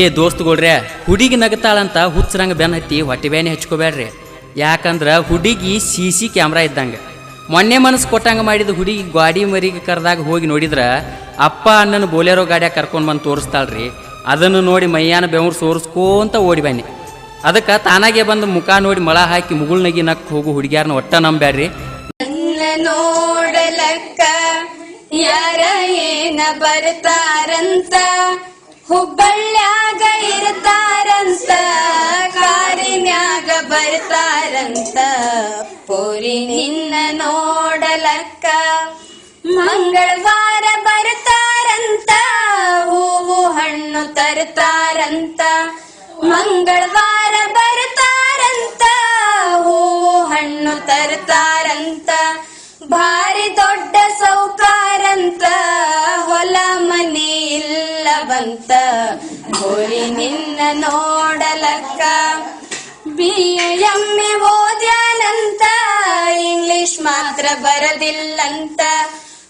ಏ ದೋಸ್ತುಗಳ್ರೆ, ಹುಡುಗಿ ನಗತಾಳಂತ ಹುಚ್ಚರಂಗ ಬೆನ್ನ ಹತ್ತಿ ಹೊಟ್ಟೆ ಬೇನೆ ಹಚ್ಕೋಬೇಡ್ರಿ. ಯಾಕಂದ್ರೆ ಹುಡುಗಿ ಸಿ ಸಿ ಕ್ಯಾಮ್ರಾ ಇದ್ದಂಗೆ. ಮೊನ್ನೆ ಮನಸ್ಸು ಕೊಟ್ಟಂಗ ಮಾಡಿದ ಹುಡುಗಿ ಗಾಡಿ ಮರಿಗೆ ಕರೆದಾಗ ಹೋಗಿ ನೋಡಿದ್ರೆ, ಅಪ್ಪ ಅಣ್ಣನ ಬೋಲೆರೋ ಗಾಡಿಯಾಗ ಕರ್ಕೊಂಡು ಬಂದು ತೋರಿಸ್ತಾಳ್ರಿ. ಅದನ್ನು ನೋಡಿ ಮೈಯಾನ ಬೆವರು ಸೋರಿಸ್ಕೋಂತ ಓಡಿ ಬನ್ನಿ ಅದಕ್ಕೆ ತಾನಾಗೆ ಬಂದು ಮುಖ ನೋಡಿ ಮಳ ಹಾಕಿ ಮುಗುಳ್ನಗಿ ನಕ್ ಹೋಗು ಹುಡುಗಿಯಾರನ್ನ ಒಟ್ಟ ನಂಬ್ಯಾಡ್ರಿ. ನೋಡಲಕ್ಕ ಯಾರ ಏನ ಬರ್ತಾರಂತ? ಹುಬ್ಬಳ್ಳ್ಯಾಗ ಇರ್ತಾರಂತ ಕಾರಿನ್ಯಾಗ ಬರ್ತಾರಂತ. ಪೋರಿ ನಿನ್ನ ನೋಡಲಕ್ಕ ಮಂಗಳವಾರ ಬರ್ತಾರಂತ. ಹೂವು ಹಣ್ಣು ತರ್ತಾರಂತ ಮಂಗಳವಾರ ಬರ್ತಾರಂತ. ಇಲ್ಲವಂತ ಗುರಿ ನಿನ್ನ ನೋಡಲಕ್ಕ. ಬಿ ಎಮ್ಮೆ ಓದ್ಯಾನಂತ. ಇಂಗ್ಲಿಷ್ ಮಾತ್ರ ಬರದಿಲ್ಲಂತ.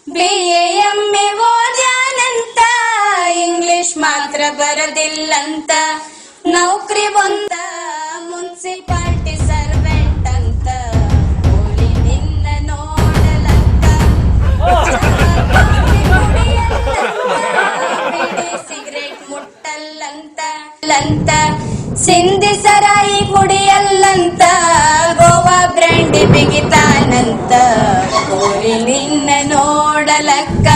ಬಿ ಎಮ್ಮೆ ಓದ್ಯಾನಂತ. ಇಂಗ್ಲಿಷ್ ಮಾತ್ರ ಬರದಿಲ್ಲಂತ. ನೌಕರಿ ಒಂದ ಲಂತ ಸಿಂಧಿ ಸರಾಯಿ ಕುಡಿಯಲ್ಲಂತ ಗೋವಾ ಬ್ರ್ಯಾಂಡಿ ಬಿಗಿತಾನಂತ. ಕೋರಿ ನಿನ್ನ ನೋಡಲಕ್ಕ,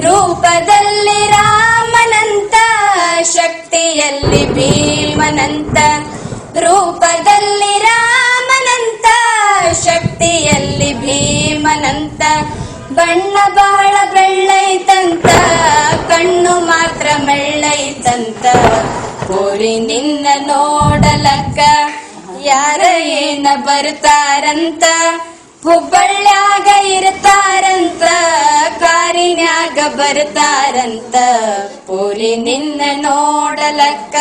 ರೂಪದಲ್ಲಿ ರಾಮನಂತ, ಶಕ್ತಿಯಲ್ಲಿ ಭೀಮನಂತ. ರೂಪದಲ್ಲಿ ರಾಮನಂತ, ಶಕ್ತಿಯಲ್ಲಿ ಭೀಮನಂತ. ಬಣ್ಣ ಬಹಳ ಬೆಳ್ಳೈತಂತ, ಕಣ್ಣು ಮಾತ್ರ ಮೆಳ್ಳೈತಂತ ಕೋರಿ ನಿನ್ನ ನೋಡಲಕ್ಕ, ಯಾರ ಏನ ಬರ್ತಾರಂತ? ಹುಬ್ಬಳ್ಳ್ಯಾಗ ಇರ್ತಾರಂತ, ಕಾರಿನ್ಯಾಗ ಬರ್ತಾರಂತ? ಪೂರಿ ನಿನ್ನ ನೋಡಲಕ್ಕ,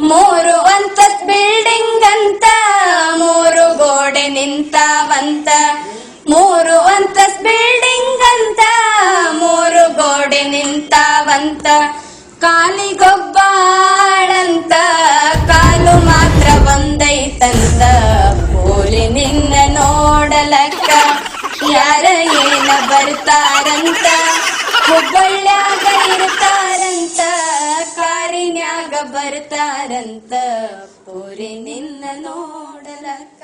ಮೂರು ಅಂತಸ್ ಬಿಲ್ಡಿಂಗ್ ಅಂತ, ಮೂರು ಗೋಡೆ ನಿಂತಾವಂತ? ಮೂರು ಅಂತಸ್ ಬಿಲ್ಡಿಂಗ್ ಅಂತ, ಮೂರು ಗೋಡೆ ನಿಂತಾವಂತ? ಕಾಲಿಗೊಬ್ಬಾಳಂತ ಯಾರ ಏನ ಬರ್ತಾರಂತ? ಹುಬ್ಬಳ್ಳ್ಯಾಗ ಇರ್ತಾರಂತ ಕಾರಿನ್ಯಾಗ ಬರ್ತಾರಂತ? ನಿನ್ನ ನೋಡಲಕ್ಕ.